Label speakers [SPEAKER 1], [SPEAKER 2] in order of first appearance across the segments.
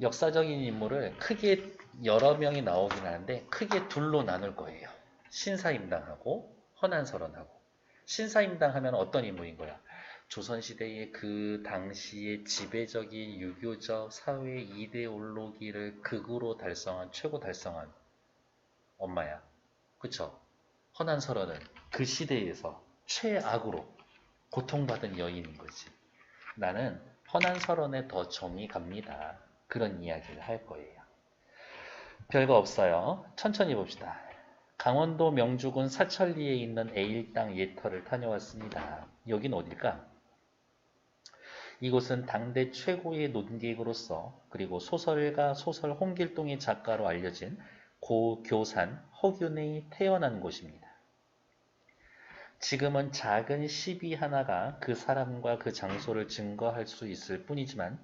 [SPEAKER 1] 역사적인 인물을 크게 여러 명이 나오긴 하는데 크게 둘로 나눌 거예요. 신사임당하고 허난설원하고 신사임당 하면 어떤 인물인 거야? 조선시대의 그 당시의 지배적인 유교적 사회 이데올로기를 극으로 달성한 최고 달성한 엄마야. 그쵸? 허난설원은 그 시대에서 최악으로 고통받은 여인인 거지. 나는 허난설원에 더 정이 갑니다. 그런 이야기를 할 거예요. 별거 없어요. 천천히 봅시다. 강원도 명주군 사천리에 있는 A일당 예터를 다녀왔습니다. 여긴 어딜까? 이곳은 당대 최고의 논객으로서 그리고 소설가 소설 홍길동의 작가로 알려진 고교산 허균의 태어난 곳입니다. 지금은 작은 시비 하나가 그 사람과 그 장소를 증거할 수 있을 뿐이지만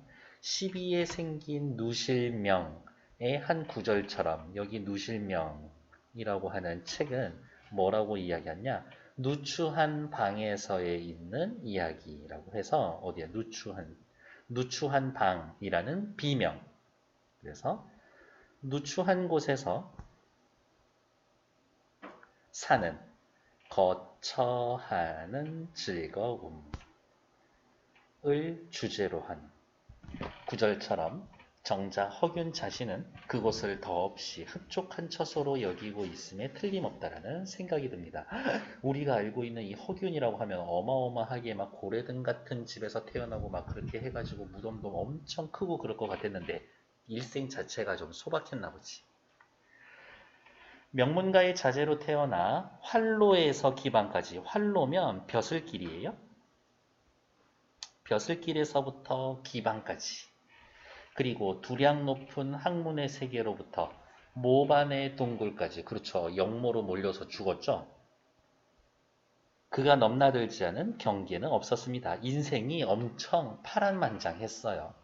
[SPEAKER 1] 시비에 생긴 누실명의 한 구절처럼 여기 누실명이라고 하는 책은 뭐라고 이야기하냐? 누추한 방에서에 있는 이야기라고 해서 어디야 누추한 누추한 방이라는 비명. 그래서 누추한 곳에서 사는 거처하는 즐거움을 주제로 한 구절처럼 정자 허균 자신은 그곳을 더없이 흡족한 처소로 여기고 있음에 틀림없다라는 생각이 듭니다. 우리가 알고 있는 이 허균이라고 하면 어마어마하게 막 고래등 같은 집에서 태어나고 막 그렇게 해가지고 무덤도 엄청 크고 그럴 것 같았는데 일생 자체가 좀 소박했나 보지. 명문가의 자제로 태어나 활로에서 기반까지 활로면 벼슬길이에요. 벼슬길에서부터 기반까지 그리고 두량 높은 학문의 세계로부터 모반의 동굴까지 그렇죠. 영모로 몰려서 죽었죠. 그가 넘나들지 않은 경계는 없었습니다. 인생이 엄청 파란만장했어요.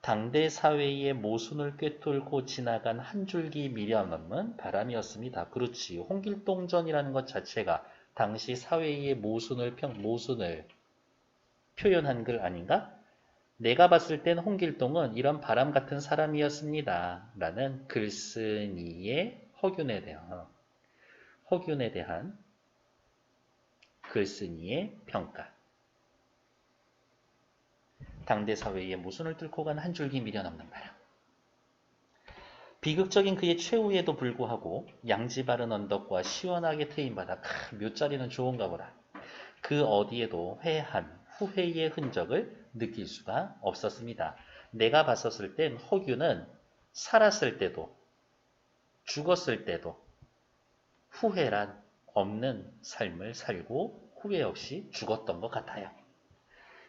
[SPEAKER 1] 당대 사회의 모순을 꿰뚫고 지나간 한 줄기 미련 없는 바람이었습니다. 그렇지. 홍길동전이라는 것 자체가 당시 사회의 모순을 평, 모순을 표현한 글 아닌가? 내가 봤을 땐 홍길동은 이런 바람 같은 사람이었습니다. 라는 글쓴이의 허균에 대한, 허균에 대한 글쓴이의 평가. 당대 사회의 모순을 뚫고 간 한 줄기 미련 없는 바람. 비극적인 그의 최후에도 불구하고 양지 바른 언덕과 시원하게 트인 바다, 크, 묘자리는 좋은가 보라. 그 어디에도 회한, 후회의 흔적을 느낄 수가 없었습니다. 내가 봤었을 땐 허균은 살았을 때도 죽었을 때도 후회란 없는 삶을 살고 후회 없이 죽었던 것 같아요.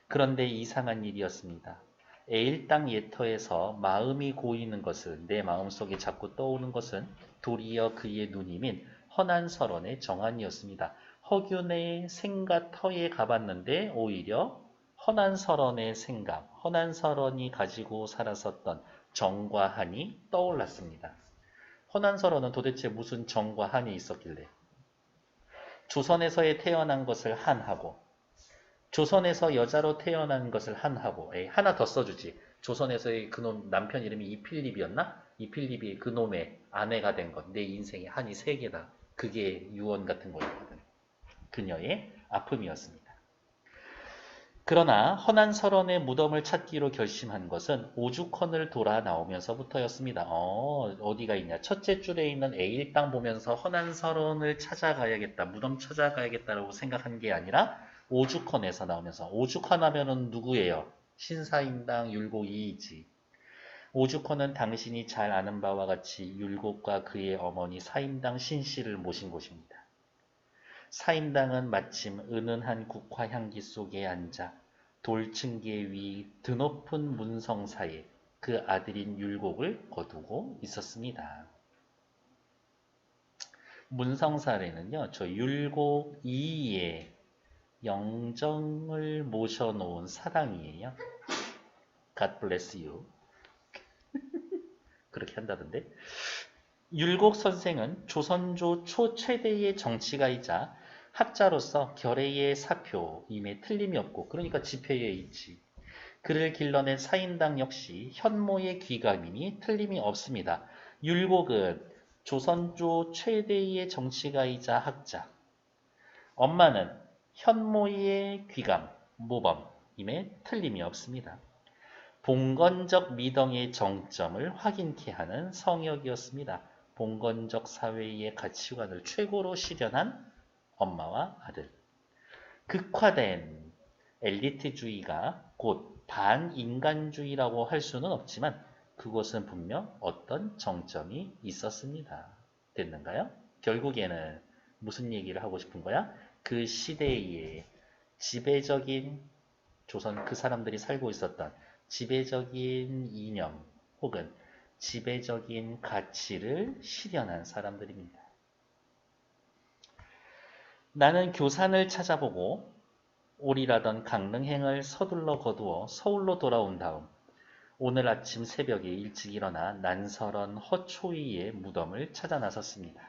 [SPEAKER 1] 그런데 이상한 일이었습니다. 에일당 예터에서 마음이 고이는 것을 내 마음속에 자꾸 떠오는 것은 도리어 그의 누님인 허난 설원의 정한이었습니다. 허균의 생가터에 가봤는데 오히려 허난설원의 생각, 허난설원이 가지고 살았었던 정과 한이 떠올랐습니다. 허난설원은 도대체 무슨 정과 한이 있었길래 조선에서의 태어난 것을 한하고 조선에서 여자로 태어난 것을 한하고 에이, 하나 더 써주지. 조선에서의 그놈 남편 이름이 이필립이었나? 이필립이 그놈의 아내가 된 것. 내 인생에 한이 세 개다. 그게 유언 같은 거였거든. 그녀의 아픔이었습니다. 그러나 허난 설원의 무덤을 찾기로 결심한 것은 오죽헌을 돌아 나오면서부터였습니다. 어, 어디가 있냐? 첫째 줄에 있는 A일당 보면서 허난 설원을 찾아가야겠다, 무덤 찾아가야겠다라고 생각한 게 아니라 오죽헌에서 나오면서 오죽헌 하면은 누구예요? 신사임당 율곡이이지. 오죽헌은 당신이 잘 아는 바와 같이 율곡과 그의 어머니 사임당 신씨를 모신 곳입니다. 사임당은 마침 은은한 국화 향기 속에 앉아 돌층계 위 드높은 문성사에 그 아들인 율곡을 거두고 있었습니다. 문성사에는요, 저 율곡 이의 영정을 모셔놓은 사당이에요. God bless you. 그렇게 한다던데. 율곡 선생은 조선조 초 최대의 정치가이자 학자로서 결의의 사표임에 틀림이 없고 그러니까 집회에 있지. 그를 길러낸 사인당 역시 현모의 귀감이니 틀림이 없습니다. 율곡은 조선조 최대의 정치가이자 학자. 엄마는 현모의 귀감, 모범임에 틀림이 없습니다. 봉건적 미덕의 정점을 확인케 하는 성역이었습니다. 봉건적 사회의 가치관을 최고로 실현한 엄마와 아들. 극화된 엘리트주의가 곧 반인간주의라고 할 수는 없지만 그곳은 분명 어떤 정점이 있었습니다. 됐는가요? 결국에는 무슨 얘기를 하고 싶은 거야? 그 시대의 지배적인 조선 그 사람들이 살고 있었던 지배적인 이념 혹은 지배적인 가치를 실현한 사람들입니다. 나는 교산을 찾아보고 오리라던 강릉행을 서둘러 거두어 서울로 돌아온 다음 오늘 아침 새벽에 일찍 일어나 난설원 허초이의 무덤을 찾아 나섰습니다.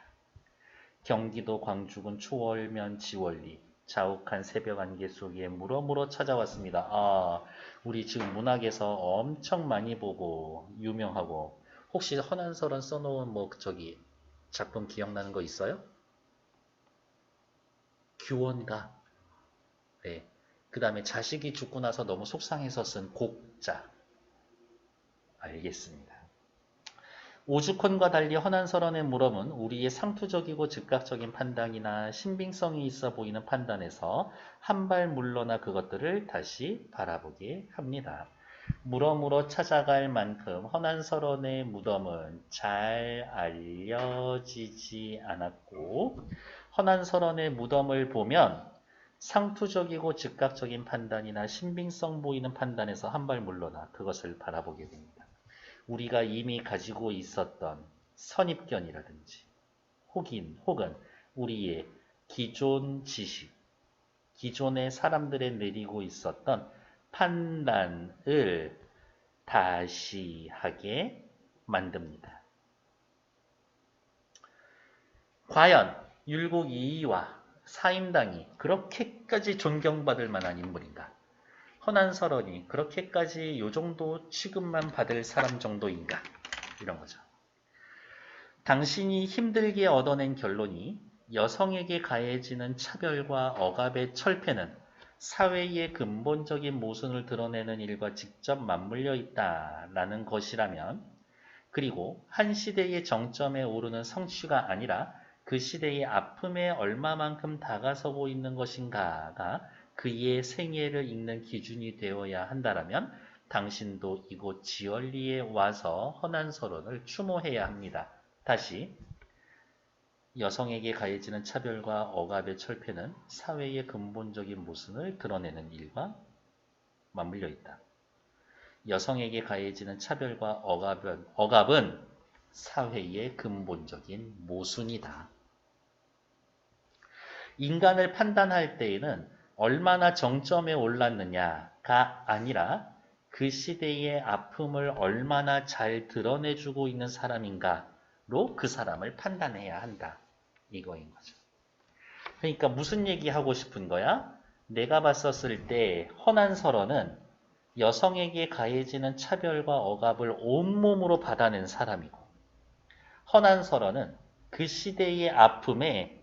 [SPEAKER 1] 경기도 광주군 초월면 지월리 자욱한 새벽 안개 속에 물어물어 찾아왔습니다. 아, 우리 지금 문학에서 엄청 많이 보고 유명하고 혹시 허난설원 써놓은 뭐 저기 작품 기억나는 거 있어요? 규원가. 네. 그 다음에 자식이 죽고 나서 너무 속상해서 쓴 곡자. 알겠습니다. 오죽헌과 달리 허난설원의 물음은 우리의 상투적이고 즉각적인 판단이나 신빙성이 있어 보이는 판단에서 한 발 물러나 그것들을 다시 바라보게 합니다. 물어물어 찾아갈 만큼 허난설원의 무덤은 잘 알려지지 않았고 허난설원의 무덤을 보면 상투적이고 즉각적인 판단이나 신빙성 보이는 판단에서 한 발 물러나 그것을 바라보게 됩니다. 우리가 이미 가지고 있었던 선입견이라든지 혹인 혹은 우리의 기존 지식, 기존의 사람들의 내리고 있었던 판단을 다시 하게 만듭니다. 과연 율곡 이이와 사임당이 그렇게까지 존경받을 만한 인물인가? 허난설원이 그렇게까지 요 정도 취급만 받을 사람 정도인가? 이런 거죠. 당신이 힘들게 얻어낸 결론이 여성에게 가해지는 차별과 억압의 철폐는 사회의 근본적인 모순을 드러내는 일과 직접 맞물려 있다라는 것이라면 그리고 한 시대의 정점에 오르는 성취가 아니라 그 시대의 아픔에 얼마만큼 다가서고 있는 것인가가 그의 생애를 읽는 기준이 되어야 한다라면 당신도 이곳 지얼리에 와서 허난서론을 추모해야 합니다. 다시 여성에게 가해지는 차별과 억압의 철폐는 사회의 근본적인 모순을 드러내는 일과 맞물려 있다. 여성에게 가해지는 차별과 억압은, 억압은 사회의 근본적인 모순이다. 인간을 판단할 때에는 얼마나 정점에 올랐느냐가 아니라 그 시대의 아픔을 얼마나 잘 드러내주고 있는 사람인가로 그 사람을 판단해야 한다. 이거인 거죠. 그러니까 무슨 얘기 하고 싶은 거야? 내가 봤었을 때 허난설원은 여성에게 가해지는 차별과 억압을 온몸으로 받아낸 사람이고 허난설원은 그 시대의 아픔에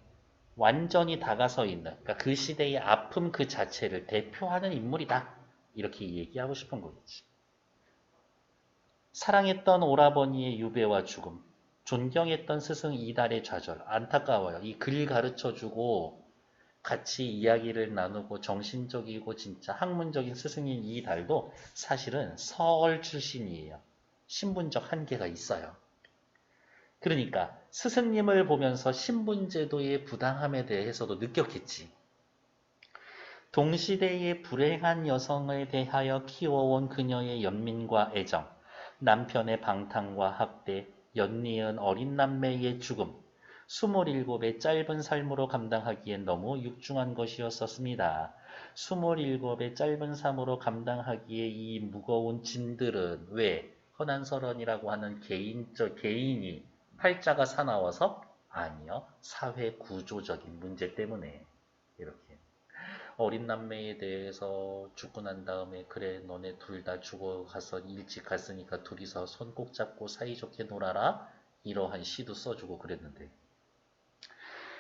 [SPEAKER 1] 완전히 다가서 있는 그러니까 그 시대의 아픔 그 자체를 대표하는 인물이다. 이렇게 얘기하고 싶은 거겠지. 사랑했던 오라버니의 유배와 죽음, 존경했던 스승 이달의 좌절, 안타까워요. 이 글 가르쳐주고 같이 이야기를 나누고 정신적이고 진짜 학문적인 스승인 이달도 사실은 서울 출신이에요. 신분적 한계가 있어요. 그러니까 스승님을 보면서 신분제도의 부당함에 대해서도 느꼈겠지. 동시대의 불행한 여성에 대하여 키워온 그녀의 연민과 애정, 남편의 방탕과 학대, 연니은 어린 남매의 죽음, 27의 짧은 삶으로 감당하기엔 너무 육중한 것이었었습니다. 27의 짧은 삶으로 감당하기에 이 무거운 짐들은 왜 허난설원이라고 하는 개인적 개인이 팔자가 사나워서 아니요. 사회 구조적인 문제 때문에. 이렇게. 어린 남매에 대해서 죽고 난 다음에 그래 너네 둘 다 죽어가서 일찍 갔으니까 둘이서 손 꼭 잡고 사이좋게 놀아라. 이러한 시도 써주고 그랬는데.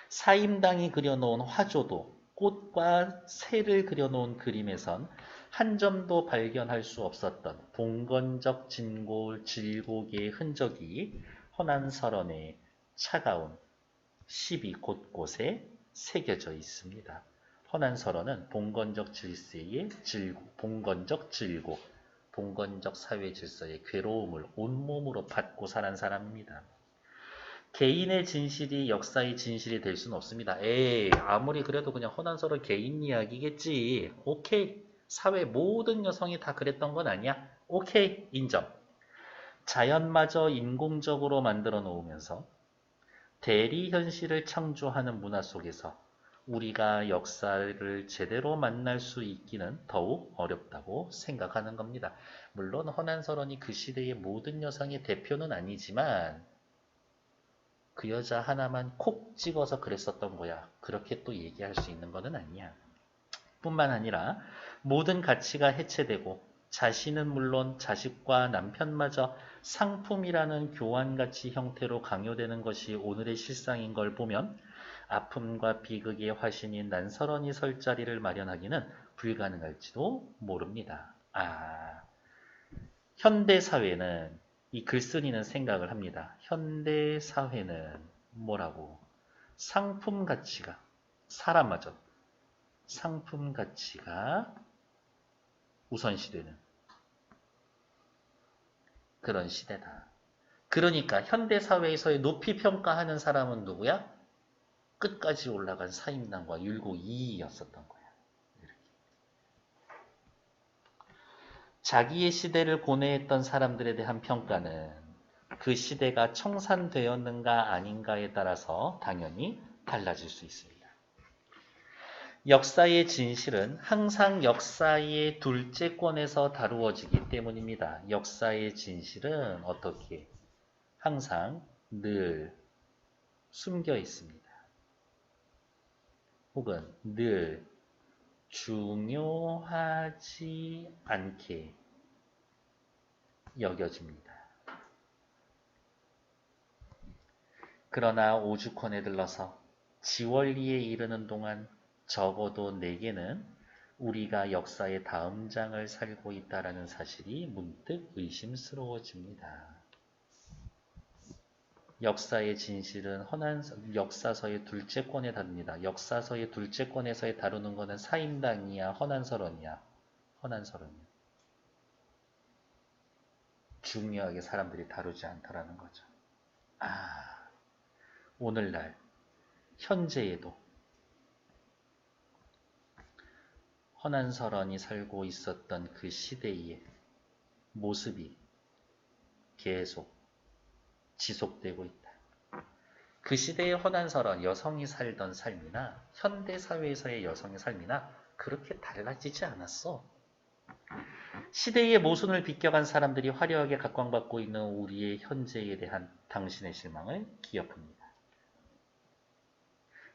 [SPEAKER 1] 사임당이 그려놓은 화조도 꽃과 새를 그려놓은 그림에선 한 점도 발견할 수 없었던 봉건적 진골 질곡의 흔적이 허난설원의 차가운 시비 곳곳에 새겨져 있습니다. 허난설원은 봉건적 질서의 질곡, 봉건적 질곡, 봉건적 사회 질서의 괴로움을 온몸으로 받고 살은 사람입니다. 개인의 진실이 역사의 진실이 될 수는 없습니다. 에이, 아무리 그래도 그냥 허난설은 개인 이야기겠지. 오케이. 사회 모든 여성이 다 그랬던 건 아니야. 오케이. 인정. 자연마저 인공적으로 만들어 놓으면서 대리 현실을 창조하는 문화 속에서 우리가 역사를 제대로 만날 수 있기는 더욱 어렵다고 생각하는 겁니다. 물론 허난설원이 그 시대의 모든 여성의 대표는 아니지만 그 여자 하나만 콕 찍어서 그랬었던 거야. 그렇게 또 얘기할 수 있는 것은 아니야. 뿐만 아니라 모든 가치가 해체되고 자신은 물론 자식과 남편마저 상품이라는 교환가치 형태로 강요되는 것이 오늘의 실상인 걸 보면 아픔과 비극의 화신인 난설원이 설 자리를 마련하기는 불가능할지도 모릅니다. 아, 현대 사회는 이 글쓴이는 생각을 합니다. 현대 사회는 뭐라고? 상품 가치가 사람마저 상품 가치가 우선시되는 그런 시대다. 그러니까 현대 사회에서의 높이 평가하는 사람은 누구야? 끝까지 올라간 사임당과 율곡 이이였었던 거야. 자기의 시대를 고뇌했던 사람들에 대한 평가는 그 시대가 청산되었는가 아닌가에 따라서 당연히 달라질 수 있습니다. 역사의 진실은 항상 역사의 둘째 권에서 다루어지기 때문입니다. 역사의 진실은 어떻게? 항상 늘 숨겨 있습니다. 혹은 늘 중요하지 않게 여겨집니다. 그러나 오죽헌에 들러서 지원리에 이르는 동안 적어도 내게는 우리가 역사의 다음 장을 살고 있다라는 사실이 문득 의심스러워집니다. 역사의 진실은 허난 역사서의 둘째 권에 다릅니다. 역사서의 둘째 권에서의 다루는 것은 사임당이야, 허난설원이야, 허난설원이야. 중요하게 사람들이 다루지 않더라는 거죠. 아, 오늘날 현재에도 허난설원이 살고 있었던 그 시대의 모습이 계속 지속되고 있다. 그 시대의 허난설원 여성이 살던 삶이나 현대 사회에서의 여성의 삶이나 그렇게 달라지지 않았어. 시대의 모순을 비껴간 사람들이 화려하게 각광받고 있는 우리의 현재에 대한 당신의 실망을 기억합니다.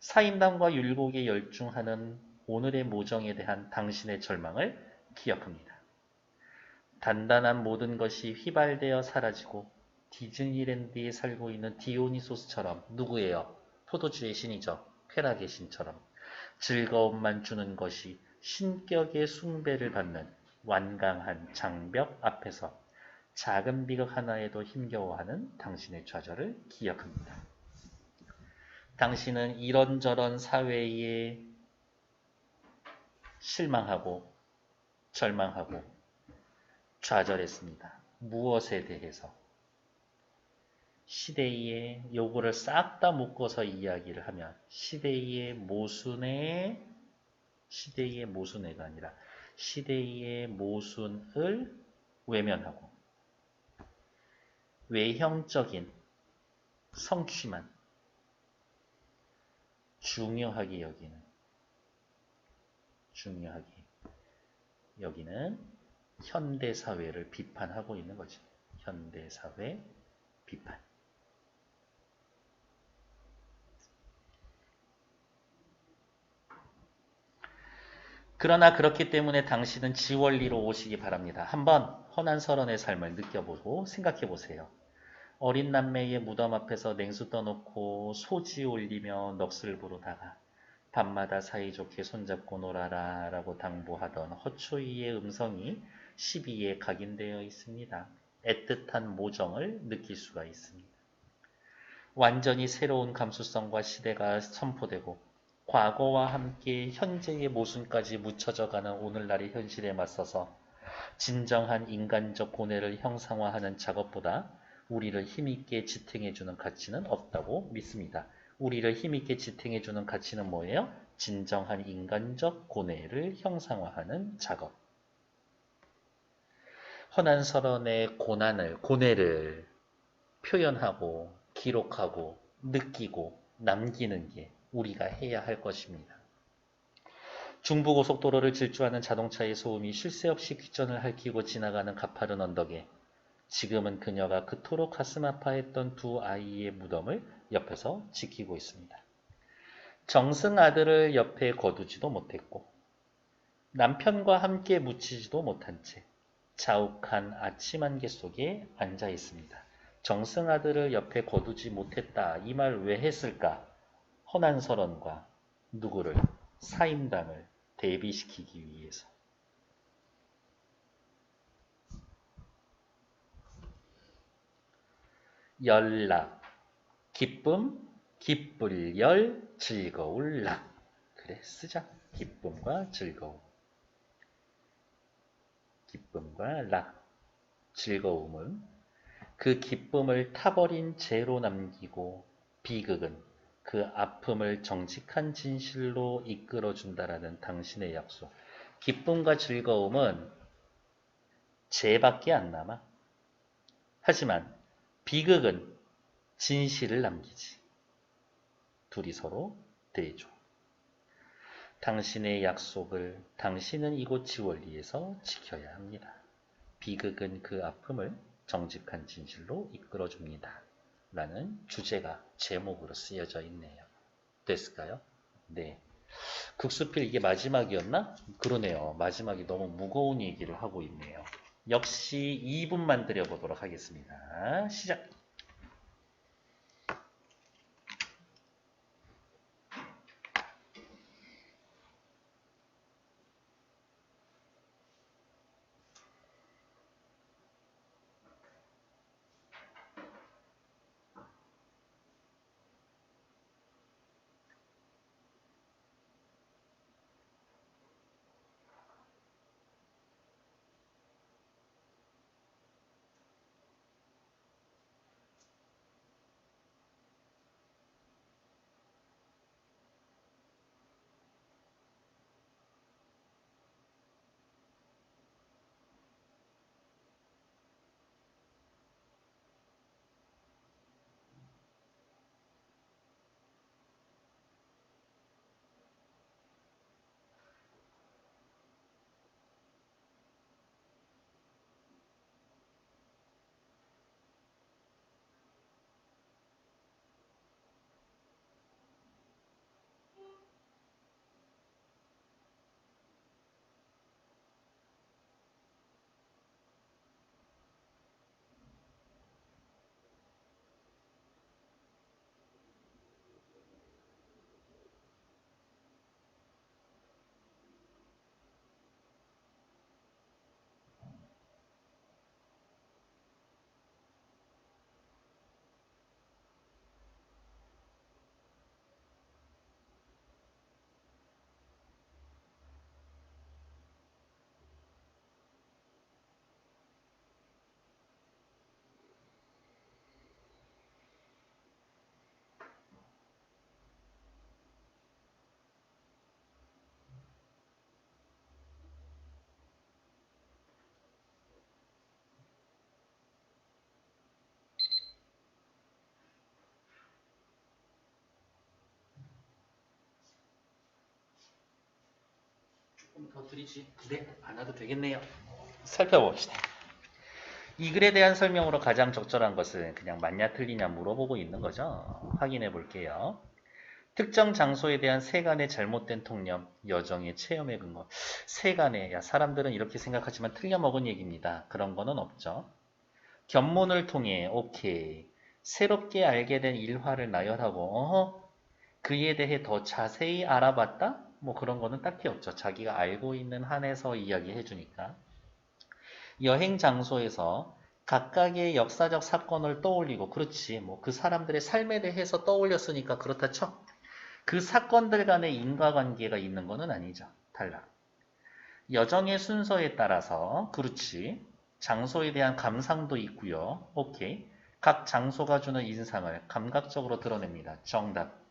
[SPEAKER 1] 사임당과 율곡에 열중하는 오늘의 모정에 대한 당신의 절망을 기억합니다. 단단한 모든 것이 휘발되어 사라지고 디즈니랜드에 살고 있는 디오니소스처럼 누구예요? 포도주의 신이죠. 쾌락의 신처럼 즐거움만 주는 것이 신격의 숭배를 받는 완강한 장벽 앞에서 작은 비극 하나에도 힘겨워하는 당신의 좌절을 기억합니다. 당신은 이런저런 사회에 실망하고 절망하고 좌절했습니다. 무엇에 대해서? 시대의 요구를 싹 다 묶어서 이야기를 하면 시대의 모순의 시대의 모순애가 아니라 시대의 모순을 외면하고 외형적인 성취만 중요하게 여기는 중요하게 여기는 현대사회를 비판하고 있는 거지. 현대사회 비판. 그러나 그렇기 때문에 당신은 지원리로 오시기 바랍니다. 한번 허난 설원의 삶을 느껴보고 생각해 보세요. 어린 남매의 무덤 앞에서 냉수 떠놓고 소지 올리며 넋을 부르다가 밤마다 사이좋게 손잡고 놀아라 라고 당부하던 허초이의 음성이 12에 각인되어 있습니다. 애틋한 모정을 느낄 수가 있습니다. 완전히 새로운 감수성과 시대가 선포되고 과거와 함께 현재의 모순까지 묻혀져가는 오늘날의 현실에 맞서서 진정한 인간적 고뇌를 형상화하는 작업보다 우리를 힘있게 지탱해주는 가치는 없다고 믿습니다. 우리를 힘있게 지탱해주는 가치는 뭐예요? 진정한 인간적 고뇌를 형상화하는 작업. 허난 설원의 고난을, 고뇌를 표현하고 기록하고 느끼고 남기는 게 우리가 해야 할 것입니다. 중부고속도로를 질주하는 자동차의 소음이 쉴 새 없이 귓전을 핥히고 지나가는 가파른 언덕에 지금은 그녀가 그토록 가슴 아파했던 두 아이의 무덤을 옆에서 지키고 있습니다. 정승 아들을 옆에 거두지도 못했고 남편과 함께 묻히지도 못한 채 자욱한 아침 안개 속에 앉아 있습니다. 정승 아들을 옆에 거두지 못했다. 이 말 왜 했을까? 허난 설원과 누구를 사임당을 대비시키기 위해서. 연락, 기쁨, 기쁠 열, 즐거울 락. 그래, 쓰자. 기쁨과 즐거움. 기쁨과 락. 즐거움은 그 기쁨을 타버린 죄로 남기고 비극은 그 아픔을 정직한 진실로 이끌어준다라는 당신의 약속. 기쁨과 즐거움은 죄밖에 안 남아. 하지만 비극은 진실을 남기지. 둘이 서로 대조. 당신의 약속을 당신은 이곳 지원리에서 지켜야 합니다. 비극은 그 아픔을 정직한 진실로 이끌어줍니다. 라는 주제가 제목으로 쓰여져 있네요. 됐을까요? 네. 국수필 이게 마지막이었나? 그러네요. 마지막이 너무 무거운 얘기를 하고 있네요. 역시 2분만 드려보도록 하겠습니다. 시작! 더 드리지. 네, 안 와도 되겠네요. 살펴봅시다. 이 글에 대한 설명으로 가장 적절한 것은 그냥 맞냐 틀리냐 물어보고 있는 거죠. 확인해 볼게요. 특정 장소에 대한 세간의 잘못된 통념, 여정의 체험의 근거. 세간의, 야, 사람들은 이렇게 생각하지만 틀려먹은 얘기입니다. 그런 거는 없죠. 견문을 통해, 오케이. 새롭게 알게 된 일화를 나열하고, 어허, 그에 대해 더 자세히 알아봤다? 뭐 그런 거는 딱히 없죠. 자기가 알고 있는 한에서 이야기해 주니까. 여행 장소에서 각각의 역사적 사건을 떠올리고, 그렇지. 뭐 그 사람들의 삶에 대해서 떠올렸으니까 그렇다 쳐. 그 사건들 간의 인과관계가 있는 거는 아니죠. 달라. 여정의 순서에 따라서, 그렇지. 장소에 대한 감상도 있고요. 오케이. 각 장소가 주는 인상을 감각적으로 드러냅니다. 정답.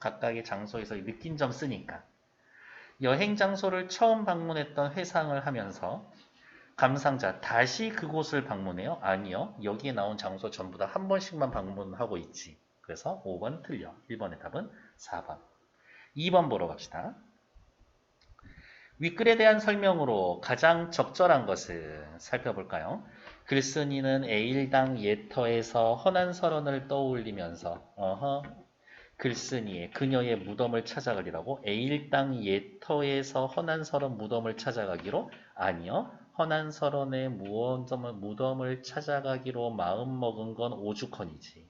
[SPEAKER 1] 각각의 장소에서 느낀 점 쓰니까. 여행 장소를 처음 방문했던 회상을 하면서 감상자 다시 그곳을 방문해요? 아니요. 여기에 나온 장소 전부 다 한 번씩만 방문하고 있지. 그래서 5번 틀려. 1번의 답은 4번. 2번 보러 갑시다. 윗글에 대한 설명으로 가장 적절한 것을 살펴볼까요? 글쓴이는 에일당 예터에서 헌한 설원을 떠올리면서 어허 글쓴이의 그녀의 무덤을 찾아가리라고 에일당 예터에서 헌한 설원 무덤을 찾아가기로 아니요 헌한 설원의 무덤을, 찾아가기로 마음 먹은 건 오죽헌이지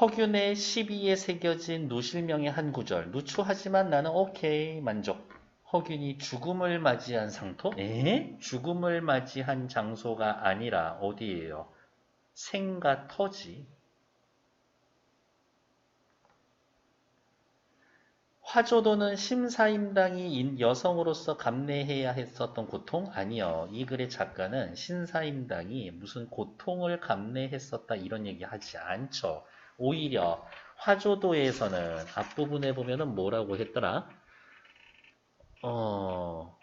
[SPEAKER 1] 허균의 12에 새겨진 누실명의 한 구절 누추하지만 나는 오케이 만족 허균이 죽음을 맞이한 상토? 에? 죽음을 맞이한 장소가 아니라 어디예요? 생과 터지. 화조도는 심사임당이 여성으로서 감내해야 했었던 고통? 아니요. 이 글의 작가는 신사임당이 무슨 고통을 감내했었다 이런 얘기 하지 않죠. 오히려 화조도에서는 앞부분에 보면은 뭐라고 했더라? 어,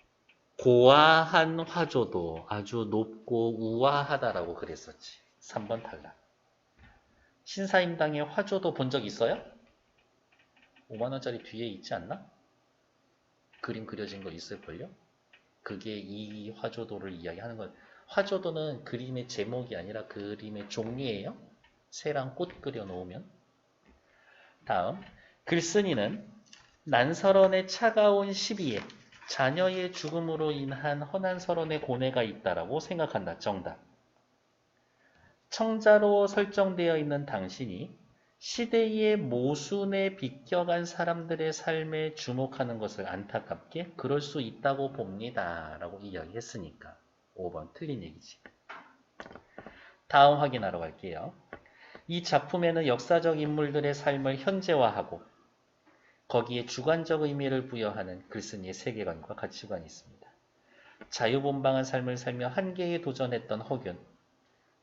[SPEAKER 1] 고아한 화조도 아주 높고 우아하다라고 그랬었지. 3번 탈락. 신사임당의 화조도 본 적 있어요? 5만원짜리 뒤에 있지 않나? 그림 그려진 거 있을걸요? 그게 이 화조도를 이야기하는 건 화조도는 그림의 제목이 아니라 그림의 종류예요. 새랑 꽃 그려 놓으면. 다음 글쓴이는 난설원의 차가운 시비에 자녀의 죽음으로 인한 헌한 설원의 고뇌가 있다라고 생각한다. 정답. 청자로 설정되어 있는 당신이 시대의 모순에 비껴간 사람들의 삶에 주목하는 것을 안타깝게 그럴 수 있다고 봅니다. 라고 이야기했으니까 5번 틀린 얘기지. 다음 확인하러 갈게요. 이 작품에는 역사적 인물들의 삶을 현재화하고 거기에 주관적 의미를 부여하는 글쓴이의 세계관과 가치관이 있습니다. 자유분방한 삶을 살며 한계에 도전했던 허균,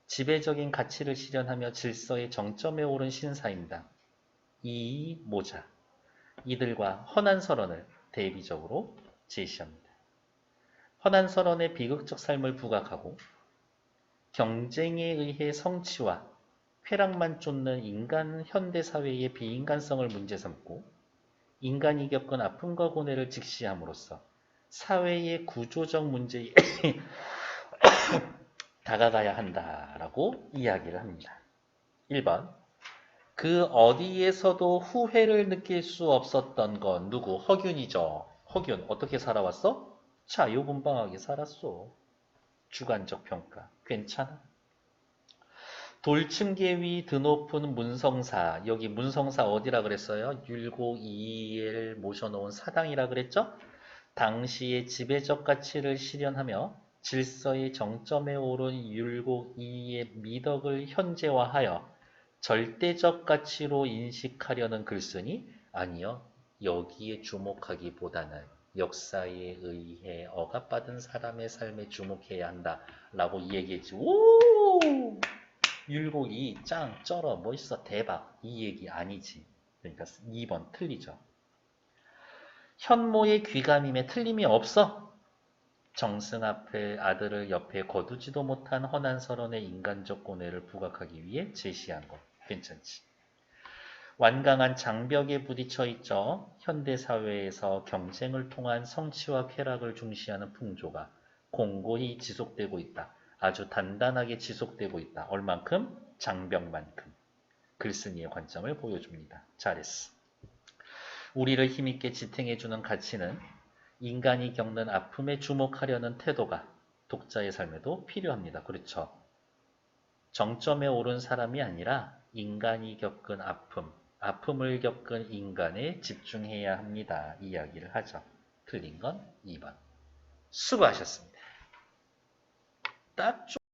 [SPEAKER 1] 지배적인 가치를 실현하며 질서의 정점에 오른 신사임당, 이 모자, 이들과 헌한 설원을 대비적으로 제시합니다. 헌한 설원의 비극적 삶을 부각하고 경쟁에 의해 성취와 쾌락만 쫓는 인간 현대사회의 비인간성을 문제 삼고 인간이 겪은 아픔과 고뇌를 직시함으로써 사회의 구조적 문제에 다가가야 한다라고 이야기를 합니다. 1번 그 어디에서도 후회를 느낄 수 없었던 건 누구? 허균이죠. 허균 어떻게 살아왔어? 자유분방하게 살았어. 주관적 평가 괜찮아. 돌층계 위 드높은 문성사 여기 문성사 어디라 그랬어요? 율곡 이엘 모셔놓은 사당이라 그랬죠? 당시의 지배적 가치를 실현하며 질서의 정점에 오른 율곡 이의 미덕을 현재화하여 절대적 가치로 인식하려는 글쓰니 아니요 여기에 주목하기보다는 역사에 의해 억압받은 사람의 삶에 주목해야 한다 라고 얘기했지. 오! 율곡이 짱, 쩔어, 멋있어, 대박 이 얘기 아니지. 그러니까 2번 틀리죠. 현모의 귀감임에 틀림이 없어. 정승 앞에 아들을 옆에 거두지도 못한 헌한 설원의 인간적 고뇌를 부각하기 위해 제시한 것. 괜찮지. 완강한 장벽에 부딪혀 있죠. 현대 사회에서 경쟁을 통한 성취와 쾌락을 중시하는 풍조가 공고히 지속되고 있다. 아주 단단하게 지속되고 있다. 얼만큼? 장벽만큼. 글쓴이의 관점을 보여줍니다. 잘했어. 우리를 힘있게 지탱해주는 가치는 인간이 겪는 아픔에 주목하려는 태도가 독자의 삶에도 필요합니다. 그렇죠? 정점에 오른 사람이 아니라 인간이 겪은 아픔, 아픔을 겪은 인간에 집중해야 합니다. 이야기를 하죠. 틀린 건 2번. 수고하셨습니다. 딱